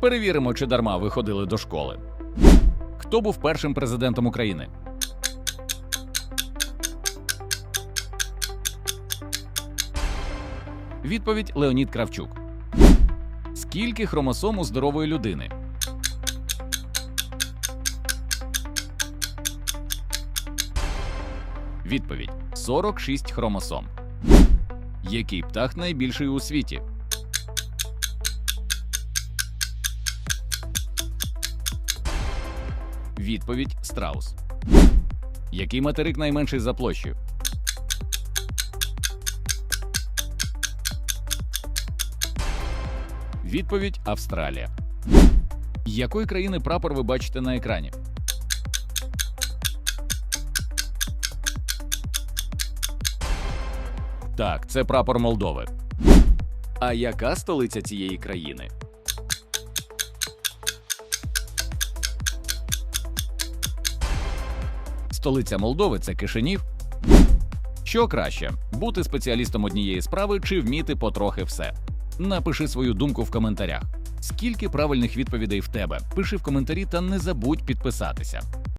Перевіримо, чи дарма ви ходили до школи. Хто був першим президентом України? Відповідь Леонід Кравчук. Скільки хромосом у здорової людини? Відповідь 46 хромосом. Який птах найбільший у світі? Відповідь страус. Який материк найменший за площею? Відповідь Австралія. Якої країни прапор ви бачите на екрані? Так, це прапор Молдови. А яка столиця цієї країни? Столиця Молдови це Кишинів. Що краще бути спеціалістом однієї справи чи вміти потрохи все? Напиши свою думку в коментарях. Скільки правильних відповідей в тебе? Пиши в коментарі та не забудь підписатися.